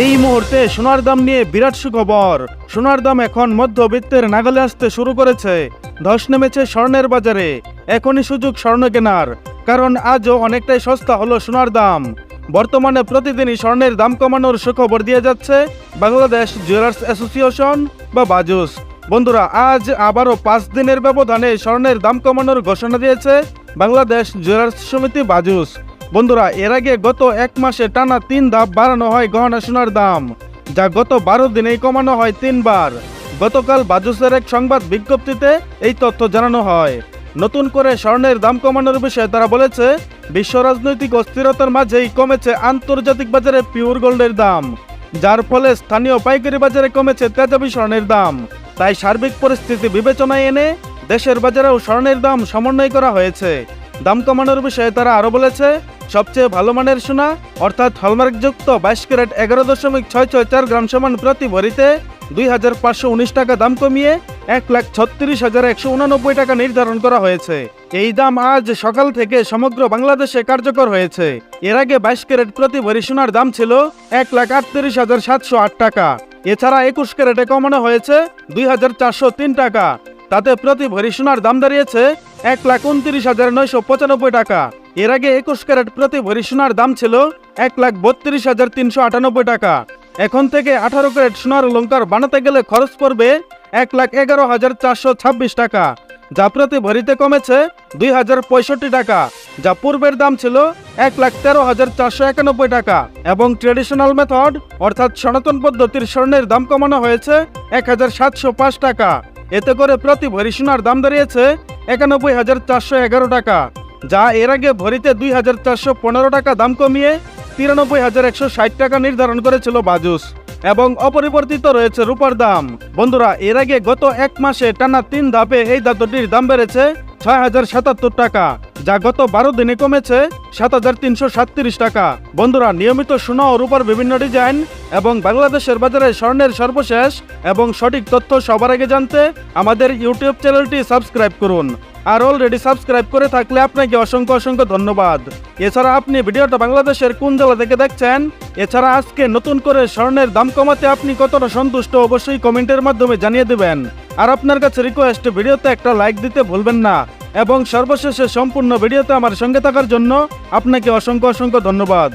এই মুহূর্তে সোনার দাম নিয়ে বিরাট সুখবর। সোনার দাম এখন মধ্যবিত্তের নাগালে আসতে শুরু করেছে। ধস নেমেছে স্বর্ণের বাজারে। এখনই সুযোগ স্বর্ণ কেনার। কারণ আজও অনেকটাই সস্তা হলো সোনার দাম। বর্তমানে প্রতিদিনই স্বর্ণের দাম কমানোর সুখবর দিয়ে যাচ্ছে বাংলাদেশ জুয়েলার্স অ্যাসোসিয়েশন বা বাজুস। বন্ধুরা, আজ আবারও পাঁচ দিনের ব্যবধানে স্বর্ণের দাম কমানোর ঘোষণা দিয়েছে বাংলাদেশ জুয়েলার্স সমিতি বাজুস। বন্ধুরা, এর আগে গত এক মাসে টানা তিন ধাপ বাড়ানো হয় গহনা সোনার দাম, যা গত বারো দিনেই কমানো হয় তিনবার। গতকাল বাজুসের এক সংবাদ বিজ্ঞপ্তিতে এই তথ্য জানানো হয়। নতুন করে স্বর্ণের দাম কমানোর বিষয়ে তারা বলেছে, বিশ্ব রাজনৈতিক অস্থিরতার মাঝেই কমেছে আন্তর্জাতিক বাজারে পিওর গোল্ডের দাম, যার ফলে স্থানীয় পাইকারি বাজারে কমেছে তেজাবি স্বর্ণের দাম। তাই সার্বিক পরিস্থিতি বিবেচনায় এনে দেশের বাজারেও স্বর্ণের দাম সমন্বয় করা হয়েছে। দাম কমানোর বিষয়ে তারা আরও বলেছে, সবচেয়ে ভালো মানের সোনা, অর্থাৎ হলমার্কযুক্ত বাইশ ক্যারেট এগারো দশমিক ছয় ছয় চার গ্রাম সমান প্রতি ভরিতে দুই হাজার পাঁচশো উনিশ টাকা দাম কমিয়ে এক লাখ ছত্রিশ হাজার একশো উনানব্বই টাকা নির্ধারণ করা হয়েছে। এই দাম আজ সকাল থেকে সমগ্র বাংলাদেশে কার্যকর হয়েছে। এর আগে বাইশ ক্যারেট প্রতি ভরি সোনার দাম ছিল এক লাখ আটত্রিশ হাজার সাতশো আট টাকা। এছাড়া একুশ ক্যারেটে কমানো হয়েছে দুই হাজার চারশো তিন টাকা। তাতে প্রতি ভরি সোনার দাম দাঁড়িয়েছে এক লাখ উনত্রিশ হাজার নয়শো পঁচানব্বই টাকা। এর আগে একুশ ক্যারেট প্রতি ভরি সোনার দাম ছিল এক লাখ বত্রিশ হাজার তিনশো আটানব্বই টাকা। এখন থেকে আঠারো ক্যারেট সোনার অলঙ্কার বানাতে গেলে খরচ পড়বে এক লাখ এগারো হাজার চারশো ছাব্বিশ টাকা, যা প্রতি ভরিতে কমেছে দুই হাজার পঁয়ষট্টি টাকা, যা পূর্বের দাম ছিল এক লাখ তেরো হাজার চারশো একানব্বই টাকা। এবং ট্রেডিশনাল মেথড অর্থাৎ সনাতন পদ্ধতির স্বর্ণের দাম কমানো হয়েছে এক হাজার সাতশো পাঁচ টাকা। এতে করে প্রতি ভরি সোনার দাম দাঁড়িয়েছে একানব্বই হাজার চারশো এগারো টাকা, যা এর আগে ভরিতে দুই হাজার চারশো পনেরো টাকা দাম কমিয়ে তিরানব্বই হাজার একশো ষাট টাকা নির্ধারণ করেছিল বাজুস, এবং অপরিবর্তিত রয়েছে রূপার দাম। বন্ধুরা, এর আগে গত এক মাসে টানা তিন ধাপে এই ধাতুটির দাম বেড়েছে ছয় হাজার সাতাত্তর টাকা, যা গত বারো দিনে কমেছে সাত হাজার তিনশো সাতত্রিশ টাকা। বন্ধুরা, নিয়মিত সোনা ও রূপার বিভিন্ন ডিজাইন এবং বাংলাদেশের বাজারে স্বর্ণের সর্বশেষ এবং সঠিক তথ্য সবার আগে জানতে আমাদের ইউটিউব চ্যানেলটি সাবস্ক্রাইব করুন। আর অলরেডি সাবস্ক্রাইব করে থাকলে আপনাকে অসংখ্য অসংখ্য ধন্যবাদ। এছাড়া আপনি ভিডিওটা বাংলাদেশের কোন জেলা থেকে দেখছেন? এছাড়া আজকে নতুন করে স্বর্ণের দাম কমাতে আপনি কতটা সন্তুষ্ট অবশ্যই কমেন্টের মাধ্যমে জানিয়ে দেবেন। আর আপনার কাছে রিকোয়েস্ট ভিডিওতে একটা লাইক দিতে ভুলবেন না। এবং সর্বশেষে সম্পূর্ণ ভিডিওতে আমার সঙ্গে থাকার জন্য আপনাকে অসংখ্য অসংখ্য ধন্যবাদ।